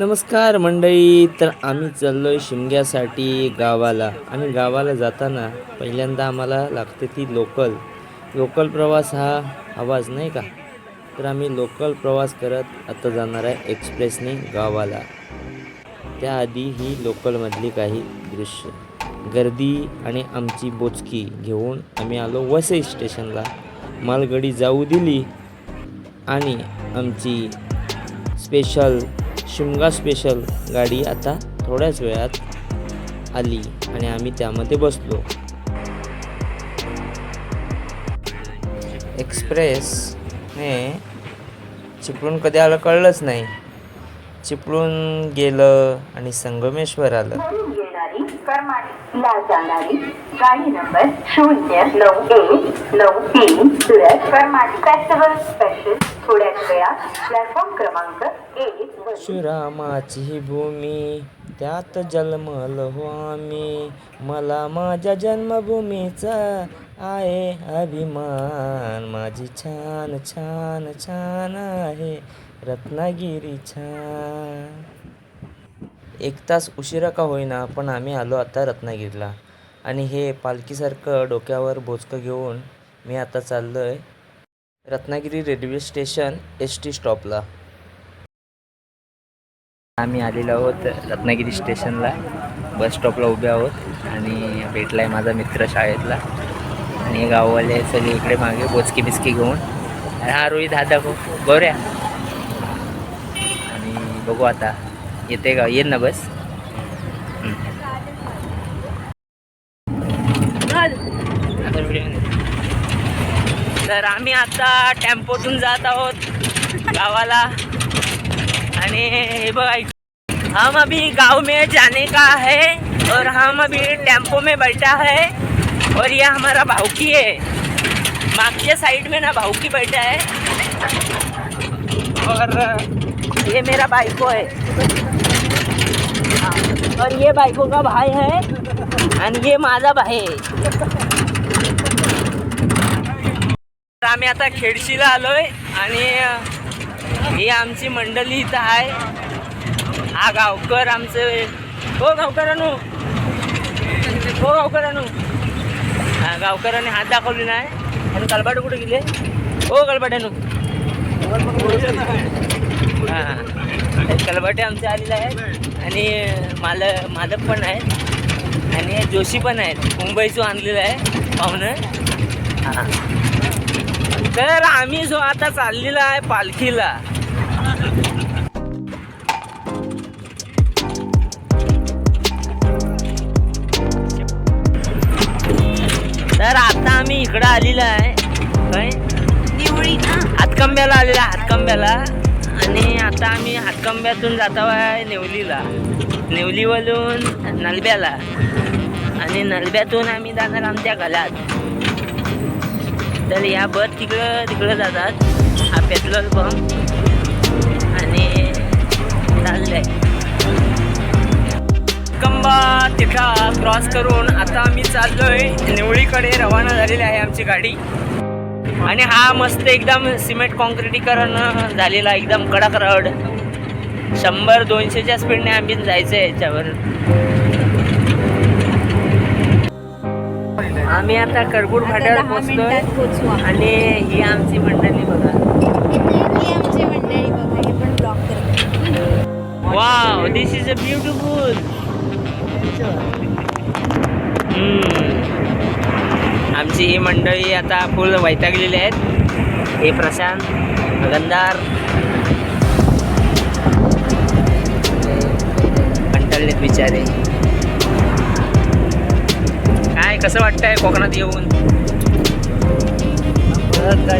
नमस्कार मंडळी तर आम्ही चाललो आहे शिमग्यासाठी गावाला. आणि गावाला जाताना पहिल्यांदा आम्हाला लागते ती लोकल. लोकल प्रवास हा आवाज नाही का? तर आम्ही लोकल प्रवास करत आता जाणार आहे एक्सप्रेसने गावाला. त्याआधी ही लोकलमधली काही दृश्य. गर्दी आणि आमची बोचकी घेऊन आम्ही आलो वसई स्टेशनला. मालगडी जाऊ दिली आणि आमची स्पेशल शिमगा स्पेशल गाडी आता थोड्याच वेळात आली आणि आम्ही त्यामध्ये बसलो. एक्सप्रेसने चिपळूण कधी आलं कळलंच नाही. चिपळूण गेलं आणि संगमेश्वर आलं. गाडी नंबर शून्य नऊ एक नऊ तीन सुरत करमाळी फेस्टिवल स्पेशल थोड्याच वेळात प्लॅटफॉर्म क्रमांक एक श्रीरामाची भूमी त्यात जन्मल हो आम्ही. मला माझ्या जन्मभूमीचा आहे अभिमान. माझी छान छान छान आहे. रत्नागिरी छान. एक तास उशिरा का होईना पण आम्ही आलो आता रत्नागिरीला. आणि हे पालखीसारखं डोक्यावर बोचकं घेऊन मी आता चाललो आहे Ratnagiri railway station S T स्टॉपला. आम्ही आलेलो आहोत रत्नागिरी स्टेशनला. बस स्टॉपला उभे आहोत आणि भेटला आहे माझा मित्र शाळेतला. आणि गाववाले सगळे इकडे मागे बोचकी बिचकी घेऊन. हा रोहित हा दाखव. गौऱ्या. आणि बघू आता. येते का? येईल ना बस हम्म. आता व्हिडिओ नाही. तर आम्ही आता टेम्पोतून जात आहोत गावाला. आणि हे बघा हम अभी गांव में जाने का है और हम अभी टेम्पो में बैठा है और ये हमारा भाऊकी है। मागच्या साइड में ना भाऊकी बैठा है। और ये मेरा बाइको है। और ये बाइको का भाई है। आणि ये माझा भाई आहे तर आम्ही आता खेडशीला आलोय आणि ही आमची मंडळी इथं आहे. हा गावकर आमचे. हो गावकरांनो. हो गावकरांनो. हा गावकरांनी हात दाखवले नाही. आणि कलबाट कुठे गेले? हो कलबाट्यानो हां कलबाटे आमचे आलेले आहेत. आणि माल मालक पण आहेत. आणि जोशी पण आहेत. मुंबईचं आणलेलं आहे पाहुणं. हां. तर आम्ही जो आता चाललेला आहे पालखीला. तर आता आम्ही इकडं आलेलो आहे. काय? निवळी ना? हातकंब्याला आलेला आहे, हातकंब्याला. आणि आता आम्ही हातकंब्यातून जातो आहे नेवलीला. नेवलीवरून नलब्याला. आणि नलब्यातून आम्ही जाणार आमच्या घरात तर या बस तिकडं तिकडं जातात. हा पेट्रोल पंप आणि चाललंय. कंबा तिथा क्रॉस करून आता आम्ही चाललोय. निवळीकडे रवाना झालेली आहे आमची गाडी. आणि हा मस्त एकदम सिमेंट कॉन्क्रिटीकरण झालेला एकदम कडक रड शंभर दोनशेच्या स्पीडने आम्ही जायचं आहे याच्यावर. आम्ही आता करगुड फाट्यावर आम्ही. आणि ही आमची मंडळी बघा. ही आमची मंडळी बघा हे पण ब्लॉक करतो. Wow this is a beautiful आमची ही मंडळी आता फुल वैतागलेली आहेत. हे प्रशांत गंधार. कंटाळलेत बिचारे. काय कसं वाटतंय कोकणात येऊन? परत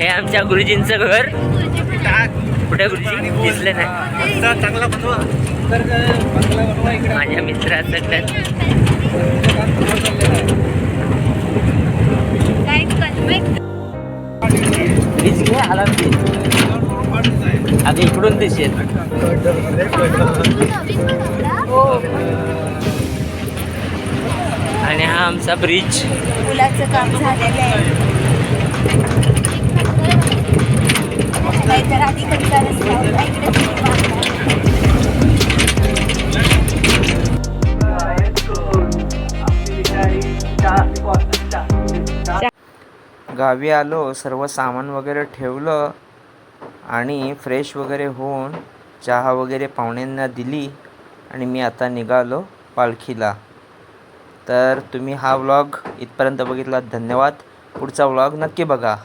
हे आमच्या गुरुजींचं घर. कुठे गुरुजी? दिसले नाही. माझ्या मित्राचं घर काय कन्वेक्ट वीज घे आला आता इकडून दिसेल हो आणि हा आमचा ब्रिज पुलाचं काम झालेलं आहे. गावी आलो सर्व सामान वगैरे ठेवलं आणि फ्रेश वगैरे होऊन चहा वगैरे पाहुण्यांना दिली आणि मी आता निघालो पालखीला. तर तुम्ही हा व्लॉग इथपर्यंत बघितला धन्यवाद. पुढचा व्लॉग नक्की बघा.